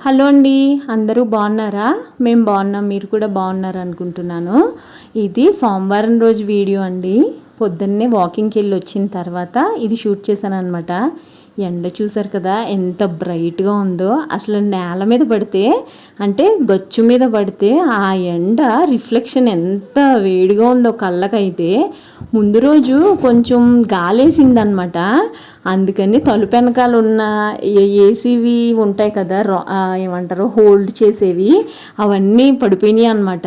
Hello అండి అందరూ బాగున్నారా? మేము బాగున్నాం మీరు కూడా బాగున్నారు అనుకుంటున్నాను. ఇది సోమవారం రోజు వీడియో అండి. పొద్దున్నే వాకింగ్కి వెళ్ళి వచ్చిన తర్వాత ఇది షూట్ చేశాను అనమాట ఎండ చూసారు కదా ఎంత బ్రైట్గా ఉందో. అసలు నేల మీద పడితే అంటే గచ్చు మీద పడితే ఆ ఎండ రిఫ్లెక్షన్ ఎంత వేడిగా ఉందో కళ్ళకైతే. ముందు రోజు కొంచెం గాలేసిందనమాట అందుకని తలుపు వెనకాల ఉన్న ఏసీవి ఉంటాయి కదా ఏమంటారు హోల్డ్ చేసేవి అవన్నీ పడిపోయినాయి అనమాట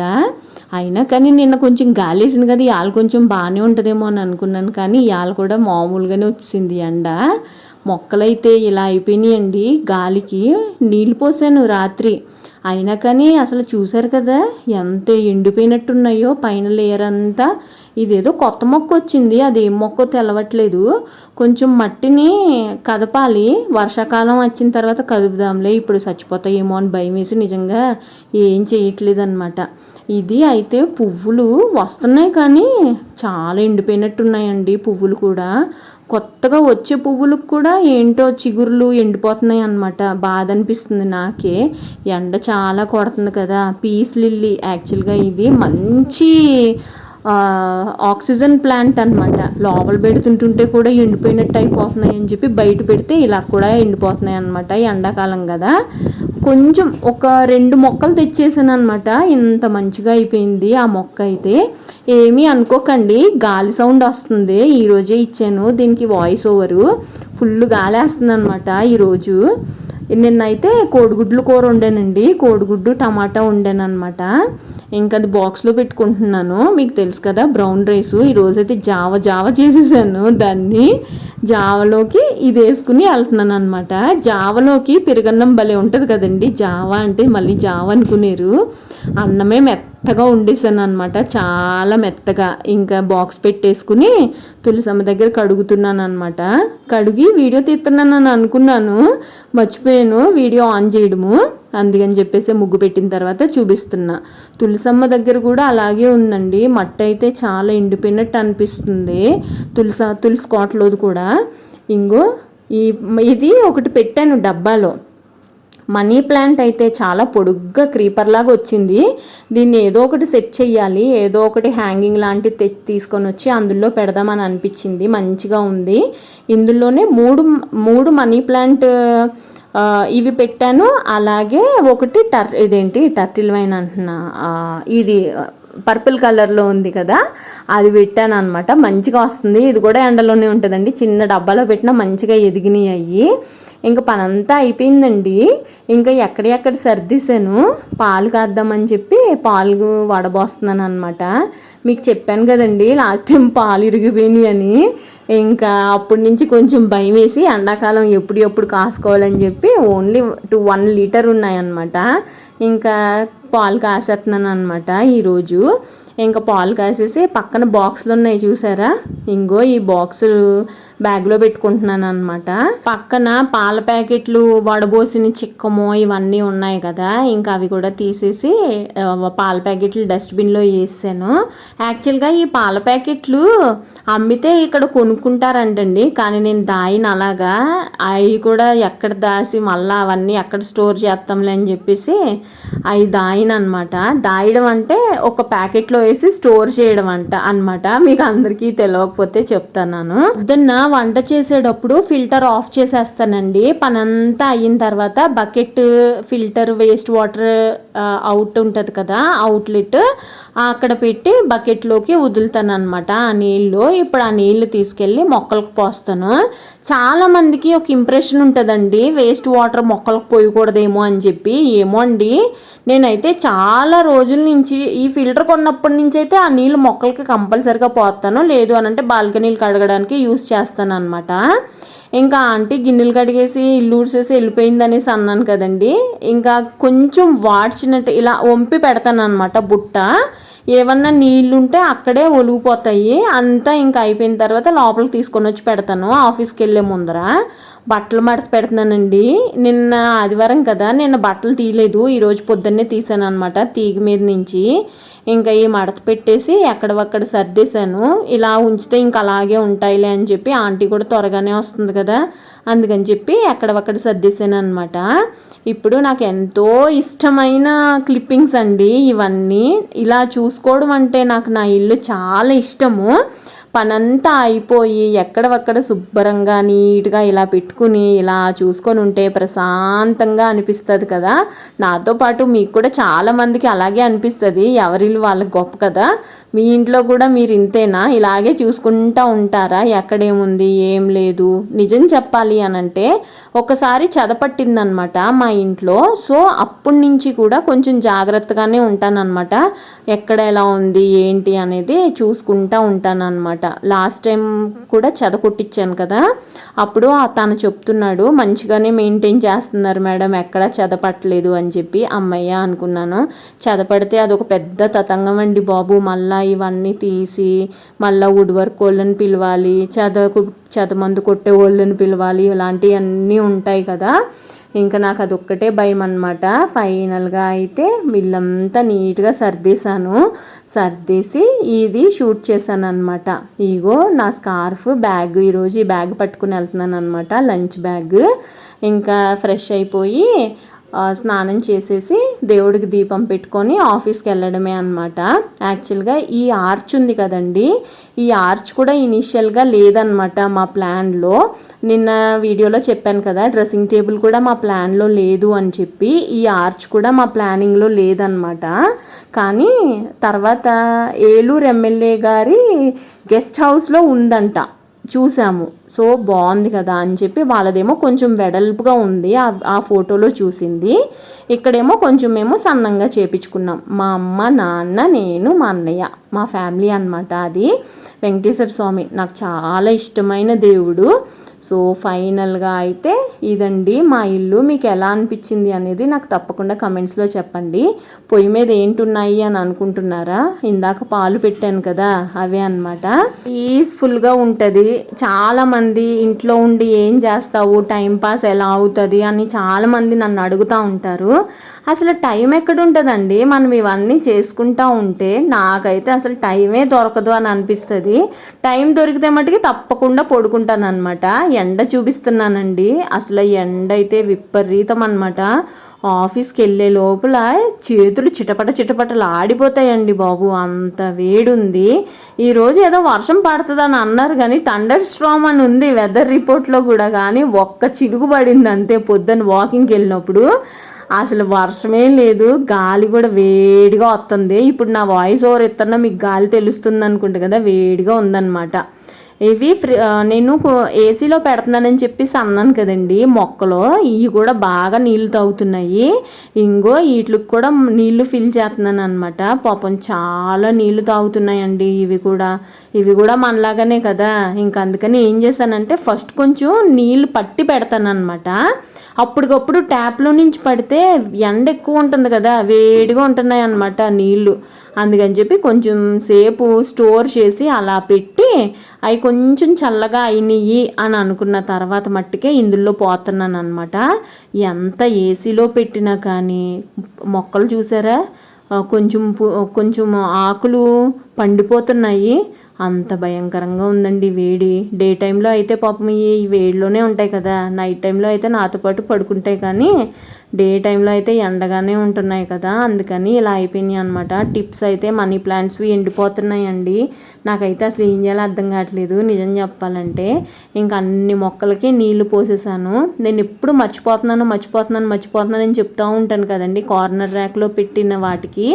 అయినా కానీ నిన్న కొంచెం గాలేసింది కదా ఇవాళ కొంచెం బాగానే ఉంటుందేమో అని అనుకున్నాను. కానీ ఇవాళ కూడా మామూలుగానే వచ్చింది ఎండ. మొక్కలైతే ఇలా అయిపోయినాయండి. గాలికి నీళ్ళు పోసాను రాత్రి. అయినా కానీ అసలు చూసారు కదా ఎంత ఎండిపోయినట్టున్నాయో పైన లేయర్ అంతా. ఇదేదో కొత్త మొక్క వచ్చింది అది ఏం మొక్క తెలవట్లేదు. కొంచెం మట్టిని కదపాలి. వర్షాకాలం వచ్చిన తర్వాత కదుపుదాంలే ఇప్పుడు చచ్చిపోతాయేమో అని భయం వేసి నిజంగా ఏం చేయట్లేదు అనమాట ఇది అయితే పువ్వులు వస్తున్నాయి కానీ చాలా ఎండిపోయినట్టున్నాయండి పువ్వులు కూడా. కొత్తగా వచ్చే పువ్వులకు కూడా ఏంటో చిగురులు ఎండిపోతున్నాయి అనమాట బాధ అనిపిస్తుంది నాకే. ఎండ చాలా కొడుతుంది కదా. Peace lily. యాక్చువల్గా ఇది మంచి ఆక్సిజన్ ప్లాంట్ అనమాట లోపల పెడుతుంటుంటే కూడా ఎండిపోయినట్టు అయిపోతున్నాయి అని చెప్పి బయట పెడితే ఇలా కూడా ఎండిపోతున్నాయి అనమాట ఎండాకాలం కదా. కొంచెం ఒక రెండు మొక్కలు తెచ్చేసాను అనమాట ఇంత మంచిగా అయిపోయింది ఆ మొక్క అయితే. ఏమీ అనుకోకండి గాలి సౌండ్ వస్తుంది. ఈరోజే ఇచ్చాను. దీనికి వాయిస్ ఓవరు ఫుల్ గాలి వేస్తుంది అనమాట ఈరోజు. నిన్నైతే కోడిగుడ్లు కూర వండానండి. కోడిగుడ్డు టమాటా వండాను అనమాట ఇంకా అది బాక్స్లో పెట్టుకుంటున్నాను. మీకు తెలుసు కదా బ్రౌన్ రైస్. ఈరోజైతే జావ జావ చేసేసాను దాన్ని. జావలోకి ఇది వేసుకుని వెళ్తున్నాను అనమాట జావలోకి పెరుగన్నం భలే ఉంటుంది కదండి. జావ అంటే మళ్ళీ జావ అనుకునేరు. అన్నమే మెత్త మెత్తగా వండేసాను అనమాట చాలా మెత్తగా. ఇంకా బాక్స్ పెట్టేసుకుని తులసమ్మ దగ్గర కడుగుతున్నాను అనమాట కడిగి వీడియో తీస్తున్నానని అనుకున్నాను. మర్చిపోయాను. వీడియో ఆన్ చేయడము. అందుకని చెప్పేసి ముగ్గు పెట్టిన తర్వాత చూపిస్తున్నా. తులసమ్మ దగ్గర కూడా అలాగే ఉందండి. మట్టి అయితే చాలా ఎండిపోయినట్టు అనిపిస్తుంది. తులస తులసి కోటలోది కూడా. ఇంగో ఈ ఇది ఒకటి పెట్టాను డబ్బాలో. మనీ ప్లాంట్ అయితే చాలా పొడుగ్గా క్రీపర్ లాగా వచ్చింది. దీన్ని ఏదో ఒకటి సెట్ చేయాలి ఏదో ఒకటి హ్యాంగింగ్ లాంటివి తె తీసుకొని వచ్చి అందులో పెడదామని అనిపించింది. మంచిగా ఉంది. ఇందులోనే మూడు మూడు మనీ ప్లాంట్ ఇవి పెట్టాను. అలాగే ఒకటి టర్ ఇదేంటి? టర్టిల్ వైన్ అంటున్నా. ఇది పర్పుల్ కలర్లో ఉంది కదా అది పెట్టాను అనమాట మంచిగా వస్తుంది. ఇది కూడా ఎండలోనే ఉంటుందండి. చిన్న డబ్బాలో పెట్టినా మంచిగా ఎదిగినాయి అయ్యి. ఇంకా పనంతా అయిపోయిందండి. ఇంకా ఎక్కడెక్కడ సర్దిశాను పాలు కాద్దామని చెప్పి పాలు వడబోస్తున్నాను అనమాట మీకు చెప్పాను కదండి లాస్ట్ టైం పాలు ఇరిగిపోయినాయి అని ఇంకా అప్పటి నుంచి కొంచెం భయం వేసి ఎండాకాలం ఎప్పుడు ఎప్పుడు కాసుకోవాలని చెప్పి ఓన్లీ టూ వన్ లీటర్ ఉన్నాయన్నమాట. ఇంకా పాలు కాసేస్తున్నాను అనమాట ఈరోజు. ఇంకా పాలు కాసేసి పక్కన బాక్సులు ఉన్నాయి చూసారా? ఇంకో ఈ బాక్సులు బ్యాగ్లో పెట్టుకుంటున్నాను అనమాట పక్కన పాల ప్యాకెట్లు వడబోసిన చిక్కము ఇవన్నీ ఉన్నాయి కదా. ఇంకా అవి కూడా తీసేసి పాల ప్యాకెట్లు డస్ట్బిన్లో వేసాను. యాక్చువల్గా ఈ పాల ప్యాకెట్లు అమ్మితే ఇక్కడ కొనుక్కుంటారంటండి కానీ నేను దాయిన అలాగా అవి కూడా ఎక్కడ దాసి మళ్ళీ అవన్నీ ఎక్కడ స్టోర్ చేస్తాంలే అని చెప్పేసి అవి దాయిన అనమాట దాయడం అంటే ఒక ప్యాకెట్లో వేసి స్టోర్ చేయడం అంట అనమాట మీకు అందరికీ తెలియకపోతే చెప్తాను పొద్దున్న వంట చేసేటప్పుడు ఫిల్టర్ ఆఫ్ చేసేస్తానండి. పనంతా అయిన తర్వాత bucket filter waste water out ఉంటుంది కదా అవుట్లెట్ అక్కడ పెట్టి బకెట్లోకి వదులుతాను అనమాట ఆ నీళ్ళు ఇప్పుడు ఆ నీళ్ళు తీసుకెళ్ళి మొక్కలకు పోస్తాను. చాలామందికి ఒక ఇంప్రెషన్ ఉంటుందండి వేస్ట్ వాటర్ మొక్కలకు పోయకూడదేమో అని చెప్పి. ఏమో అండి నేనైతే చాలా రోజుల నుంచి ఈ ఫిల్టర్ కొన్నప్పటి నుంచి అయితే ఆ నీళ్ళు మొక్కలకి కంపల్సరిగా పోతాను లేదు అని అంటే బాల్కనీలు కడగడానికి యూస్ చేస్తాను అనమాట ఇంకా ఆంటీ గిన్నెలు కడిగేసి ఇల్లు ఊడ్చేసి వెళ్ళిపోయింది అనేసి అన్నాను కదండి. ఇంకా కొంచెం వాడ్చినట్టు ఇలా వంపి పెడతాను అనమాట బుట్ట. ఏమన్నా నీళ్ళుంటే అక్కడే ఒలిగిపోతాయి. అంతా ఇంకా అయిపోయిన తర్వాత లోపలికి తీసుకొని వచ్చి పెడతాను. ఆఫీస్కి వెళ్ళే ముందర. బట్టలు మడత పెడుతున్నానండి. నిన్న ఆదివారం కదా నిన్న బట్టలు తీయలేదు. ఈరోజు పొద్దున్నే తీసాను అనమాట తీగ మీద నుంచి. ఇంకా ఈ మడత పెట్టేసి ఎక్కడవక్కడ సర్దేశాను. ఇలా ఉంచితే ఇంకా అలాగే ఉంటాయిలే అని చెప్పి ఆంటీ కూడా త్వరగానే వస్తుంది కదా అందుకని చెప్పి ఎక్కడవక్కడ సర్దేశాను అనమాట ఇప్పుడు నాకు ఎంతో ఇష్టమైన క్లిప్పింగ్స్ అండి ఇవన్నీ. ఇలా చూసుకోవడం అంటే నాకు నా ఇల్లు చాలా ఇష్టము. పనంతా అయిపోయి ఎక్కడవక్కడ శుభ్రంగా నీట్గా ఇలా పెట్టుకుని ఇలా చూసుకొని ఉంటే ప్రశాంతంగా అనిపిస్తుంది కదా. నాతో పాటు మీకు కూడా చాలా మందికి అలాగే అనిపిస్తుంది. ఎవరిల్లు వాళ్ళకి గొప్ప కదా. మీ ఇంట్లో కూడా మీరు ఇంతేనా? ఇలాగే చూసుకుంటూ ఉంటారా? ఎక్కడేముంది? ఏం లేదు. నిజం చెప్పాలి అని అంటే ఒకసారి చదపట్టిందనమాట మా ఇంట్లో. సో అప్పటి నుంచి కూడా కొంచెం జాగ్రత్తగానే ఉంటానన్నమాట ఎక్కడ ఎలా ఉంది? ఏంటి? అనేది చూసుకుంటూ ఉంటానన్నమాట లాస్ట్ టైం కూడా చదకొట్టించాను కదా. అప్పుడు తను చెప్తున్నాడు మంచిగానే మెయింటైన్ చేస్తున్నారు మేడం ఎక్కడ చెదపట్టలేదు అని చెప్పి అమ్మయ్య అనుకున్నాను. చదపడితే అదొక పెద్ద తతంగం అండి బాబు. మళ్ళీ ఇవన్నీ తీసి మళ్ళీ వుడ్ వర్క్ వాళ్ళని పిలవాలి చెద చదమందు కొట్టే వాళ్ళని పిలవాలి ఇలాంటివన్నీ ఉంటాయి కదా. ఇంకా నాకు అదొక్కటే భయం అనమాట ఫైనల్గా అయితే మిల్లంతా నీట్గా సర్దేశాను. సర్దేసి ఇది షూట్ చేశాను అనమాట ఇగో నా స్కార్ఫ్ బ్యాగ్ ఈరోజు ఈ బ్యాగ్ పట్టుకుని వెళ్తున్నాను అనమాట లంచ్ బ్యాగ్. ఇంకా ఫ్రెష్ అయిపోయి స్నానం చేసేసి దేవుడికి దీపం పెట్టుకొని ఆఫీస్కి వెళ్ళడమే అనమాట యాక్చువల్గా ఈ ఆర్చ్ ఉంది కదండి. ఈ ఆర్చ్ కూడా ఇనిషియల్గా లేదనమాట మా ప్లాన్లో. నిన్న వీడియోలో చెప్పాను కదా డ్రెస్సింగ్ టేబుల్ కూడా మా ప్లాన్లో లేదు అని చెప్పి ఈ ఆర్చ్ కూడా మా ప్లానింగ్లో లేదనమాట కానీ తర్వాత ఏలూరు ఎమ్మెల్యే గారి గెస్ట్ హౌస్లో ఉందంట. చూసాము. సో బాగుంది కదా అని చెప్పి వాళ్ళదేమో కొంచెం వెడల్పుగా ఉంది ఆ ఫోటోలో చూసింది. ఇక్కడేమో కొంచెం మేము సన్నంగా చేపించుకున్నాం. మా అమ్మ నాన్న నేను మా అన్నయ్య మా ఫ్యామిలీ అనమాట అది. వెంకటేశ్వర స్వామి నాకు చాలా ఇష్టమైన దేవుడు. సో ఫైనల్గా అయితే ఇదండి మా ఇల్లు. మీకు ఎలా అనిపించింది అనేది నాకు తప్పకుండా కమెంట్స్లో చెప్పండి. పొయ్యి మీద ఏంటున్నాయి అని అనుకుంటున్నారా? ఇందాక పాలు పెట్టాను కదా అవే అనమాట పీస్ఫుల్గా ఉంటుంది. చాలా చాలామంది ఇంట్లో ఉండి ఏం చేస్తావు? టైంపాస్ ఎలా అవుతుంది? అని చాలామంది నన్ను అడుగుతూ ఉంటారు. అసలు టైం ఎక్కడుంటుందండి? మనం ఇవన్నీ చేసుకుంటూ ఉంటే నాకైతే అసలు టైమే దొరకదు అని అనిపిస్తుంది. టైం దొరికితే మటుకి తప్పకుండా పడుకుంటాను అనమాట ఎండ చూపిస్తున్నానండి. అసలు ఎండ అయితే విపరీతం అనమాట ఆఫీస్కి వెళ్ళే లోపల చేతులు చిటపట చిటపటలు ఆడిపోతాయండి బాబు. అంత వేడుంది. ఈరోజు ఏదో వర్షం పడుతుందని అన్నారు కానీ టండర్ స్ట్రామ్ అని ఉంది వెదర్ రిపోర్ట్లో కూడా. కానీ ఒక్క చిలుగు పడింది అంతే పొద్దున్న వాకింగ్కి వెళ్ళినప్పుడు. అసలు వర్షమే లేదు. గాలి కూడా వేడిగా వస్తుంది. ఇప్పుడు నా వాయిస్ ఓవర్ ఇస్తున్నా మీకు గాలి తెలుస్తుంది అనుకుంటా కదా వేడిగా ఉందన్నమాట. ఇవి నేను ఏసీలో పెడుతున్నానని చెప్పేసి అన్నాను కదండి మొక్కలో. ఇవి కూడా బాగా నీళ్ళు తాగుతున్నాయి. ఇంగో వీటికి కూడా నీళ్ళు ఫిల్ చేస్తున్నాను అనమాట పాపం చాలా నీళ్ళు తాగుతున్నాయండి ఇవి కూడా. ఇవి కూడా మనలాగానే కదా. ఇంకా అందుకని ఏం చేశానంటే ఫస్ట్ కొంచెం నీళ్ళు పట్టి పెడతాను అనమాట అప్పటికప్పుడు ట్యాప్లో నుంచి పడితే ఎండ ఎక్కువ ఉంటుంది కదా వేడిగా ఉంటున్నాయి అన్నమాట నీళ్ళు అందుకని చెప్పి కొంచెం సేపు స్టోర్ చేసి అలా పెట్టి అవి కొంచెం చల్లగా అయినాయి అని అనుకున్న తర్వాత మట్టుకే ఇందులో పోతున్నాను అనమాట ఎంత ఏసీలో పెట్టినా కానీ మొక్కలు చూసారా? కొంచెం కొంచెం ఆకులు పండిపోతున్నాయి. అంత భయంకరంగా ఉందండి వేడి. డే టైంలో అయితే పాపం ఈ వేడిలోనే ఉంటాయి కదా. నైట్ టైంలో అయితే నాతో పాటు పడుకుంటాయి కానీ డే టైంలో అయితే ఎండగానే ఉంటున్నాయి కదా. అందుకని ఇలా అయిపోయినాయి అనమాట టిప్స్ అయితే మనీ ప్లాంట్స్వి ఎండిపోతున్నాయండి. నాకైతే అసలు ఏం చేయాలో అర్థం కావట్లేదు. నిజం చెప్పాలంటే ఇంకా అన్ని మొక్కలకి నీళ్ళు పోసేసాను. నేను ఎప్పుడు మర్చిపోతున్నాను మర్చిపోతున్నాను మర్చిపోతున్నాను అని చెప్తూ ఉంటాను కదండి. కార్నర్ ర్యాక్లో పెట్టిన వాటికి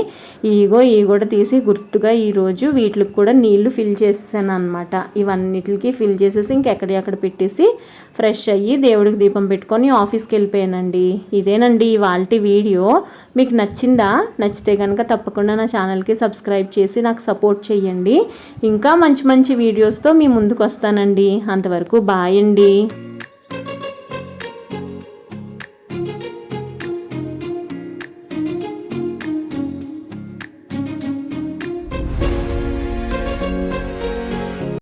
ఈగో ఈ కూడా తీసి గుర్తుగా ఈరోజు వీటికి కూడా నీళ్ళు ఫిల్ చేసేసాను అనమాట ఇవన్నిటికి ఫిల్ చేసేసి ఇంకెక్కడెక్కడ పెట్టేసి ఫ్రెష్ అయ్యి దేవుడికి దీపం పెట్టుకొని ఆఫీస్కి వెళ్ళిపోయానండి. ఇదేనండి ఇవాళ వీడియో. మీకు నచ్చిందా? నచ్చితే కనుక తప్పకుండా నా ఛానల్కి సబ్స్క్రైబ్ చేసి నాకు సపోర్ట్ చేయండి ఇంకా మంచి మంచి వీడియోస్తో మీ ముందుకు వస్తానండి అంతవరకు బాయ్ అండి.